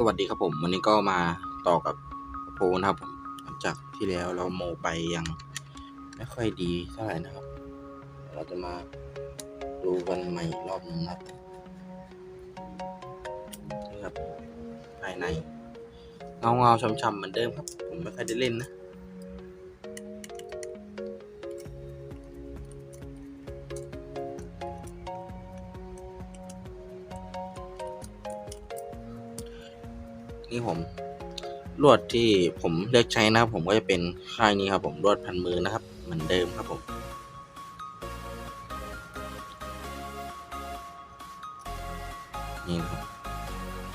สวัสดีครับผมวันนี้ก็มาต่อกับโพลนะครับผมหลังจากที่แล้วเราโมไปยังไม่ค่อยดีเท่าไหร่นะครับ เราจะมาดูกันใหม่รอบหนึงนะครับนี่ครับภายในเงาเงาๆช้ำๆเหมือนเดิมครับ ผมไม่ค่อยได้เล่นนะ นี่ผมลวดที่ผมเลือกใช้นะครับ ผมก็จะเป็นค่ายนี้ครับ ผมลวดพันมือนะครับ เหมือนเดิมครับผมนี่นะครับ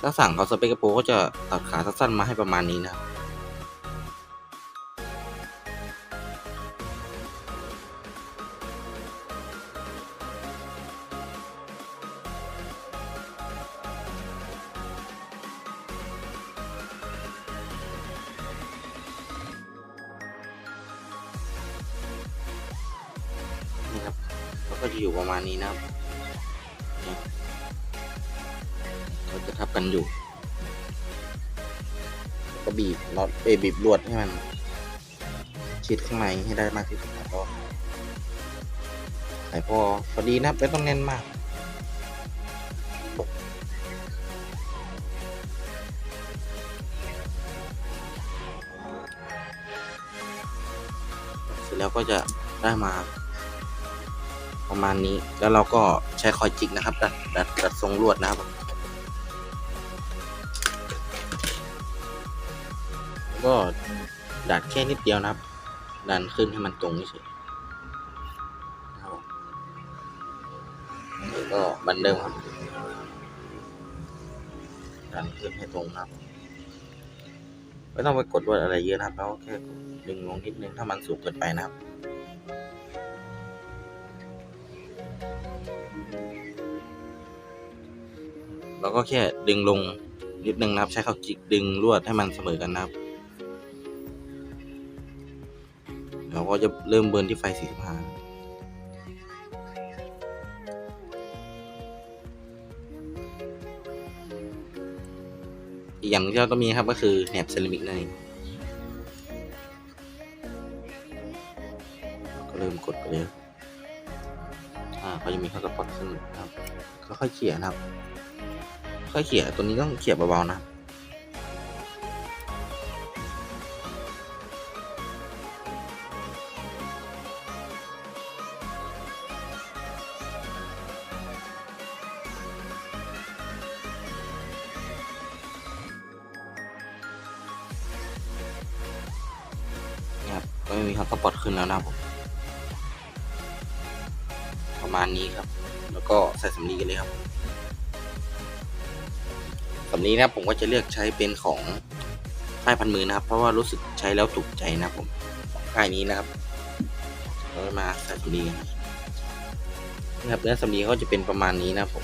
ถ้าสั่งเขาสเปกกระโปก็จะตัดขาสั้นๆมาให้ประมาณนี้นะครับ ก็จะอยู่ประมาณนี้นะครับเราจะทับกันอยู่ก็บีบน็อตเอยบีบลวดให้มันชิดข้างในให้ได้มากที่สุดแล้วก็ใส่พอพอดีนะไม่ต้องแน่นมากเสร็จแล้วก็จะได้มา ประมาณนี้ แล้วเราก็ใช้คอยจิกนะครับดัดดัดดัดทรงลวดนะครับแล้วก็ดัดแค่นิดเดียวนะครับ ดันขึ้นให้มันตรงเฉยนะครับผมแล้วก็บันเดิมครับดันขึ้นให้ตรงครับ ไม่ต้องไปกดลวดอะไรเยอะนะครับแล้วแค่ดึงลงนิดนึงถ้ามันสูงเกินไปนะครับ เราก็แค่ดึงลงนิดนึงนะครับ ใช้เขาจิกดึงลวดให้มันเสมอกันนะครับ เราก็จะเริ่มเบิร์นที่ไฟ 45อีกอย่างที่เราต้องมีครับก็คือแหนบเซรามิกนั่นเองก็เริ่มกดไปเลยอ่า ก็จะมีข้อสปอตขึ้นนะครับค่อยๆเขี่ยนะครับ ค่อยเขี่ยตัวนี้ต้องเขี่ยเบาๆนะนะครับก็ไม่มีคำสปอตขึ้นแล้วนะครับผม ประมาณนี้ครับ แล้วก็ใส่สำลีกันเลยครับสำลีนะผมก็จะเลือกใช้เป็นของค่ายพันมือนะครับ เพราะว่ารู้สึกใช้แล้วถูกใจนะผมของค่ายนี้นะครับเรามาใส่สำลีกันนะครับเนื้อสำลีเขาจะเป็นประมาณนี้นะผม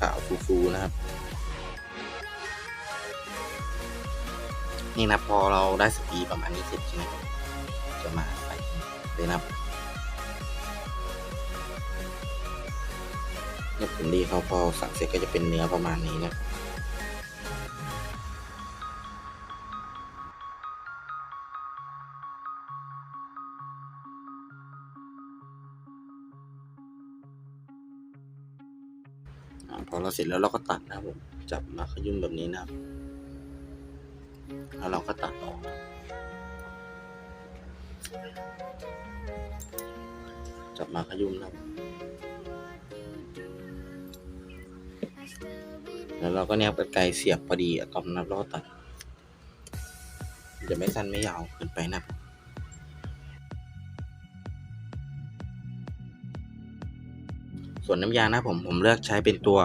ขาวฟูๆนะครับนี่นะพอเราได้สปีประมาณนี้เสร็จใช่ไหมจะมาใส่เลยนะครับ เนี่ยผมดีเขาพอสั่งเสร็จก็จะเป็นเนื้อประมาณนี้นะพอเราเสร็จแล้วเราก็ตัดนะครับผมจับมาขยุ่มแบบนี้นะครับแล้วเราก็ตัดออกนะจับมาขยุ่มนะครับ แล้วเราก็เนี่ยเป็นไกลเสียบพอดีอะตอมนับแล้วก็ตัดจะไม่สั้นไม่ยาวเกินไปนะครับส่วนน้ำยานะผมผมเลือกใช้เป็นตัว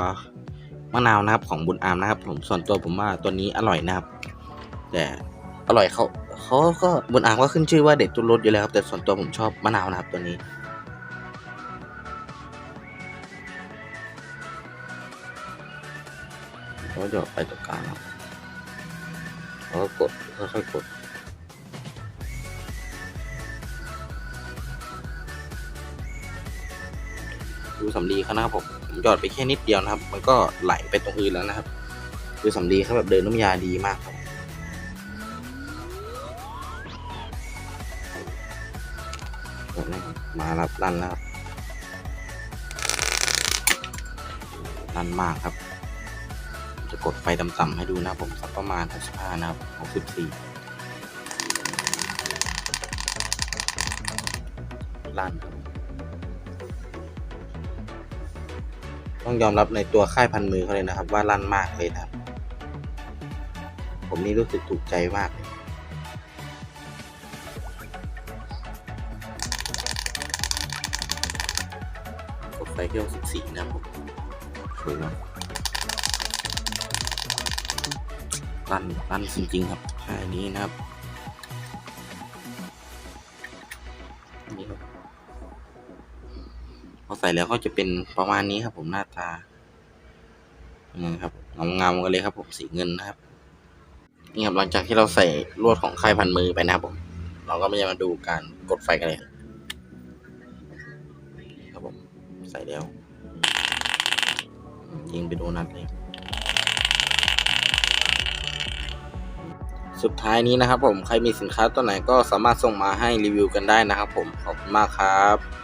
มะนาวนะครับของบุญอามนะครับ ผมส่วนตัวผมว่าตัวนี้อร่อยนะครับ แต่อร่อยเขาเขาก็บนอ่างก็ขึ้นชื่อว่าเด็ดทุกรสอยู่แล้วครับแต่ส่วนตัวผมชอบมะนาวนะครับตัวนี้ เขาก็จะไปตรงกลางครับเขาก็กดค่อยๆกดดูสำลีเขานะครับผมผมหยอดไปแค่นิดเดียวนะครับ มันก็ไหลไปตรงอื่นแล้วนะครับคือสำลีเขาแบบเดินน้ำยาดีมากครับแบบนี้ครับมารับลั่นแล้วครับลั่นมากครับ จะกดไฟต่ำๆให้ดูนะครับผมสักประมาณ 65 นะครับ 64 ลั่นครับต้องยอมรับในตัวค่ายพันมือเขาเลยนะครับ ว่าลั่นมากเลยนะครับ ผมนี่รู้สึกถูกใจมากเลยกดไฟเครื่อง14 นะครับผมสวยมาก ลั่นลั่นจริงๆครับค่ายนี้นะครับนี่ครับพอใส่แล้วก็จะเป็นประมาณนี้ครับ ผมหน้าตานี่ครับงามๆกันเลยครับ ผมสีเงินนะครับ นี่ครับหลังจากที่เราใส่ลวดของค่ายพันมือไปนะครับผม เราก็ไม่จะมาดูการกดไฟกันเลยครับผมใส่แล้วยิงไปโดนนัดเลย สุดท้ายนี้นะครับผมใครมีสินค้าตัวไหนก็สามารถส่งมาให้รีวิวกันได้นะครับผมขอบคุณมากครับ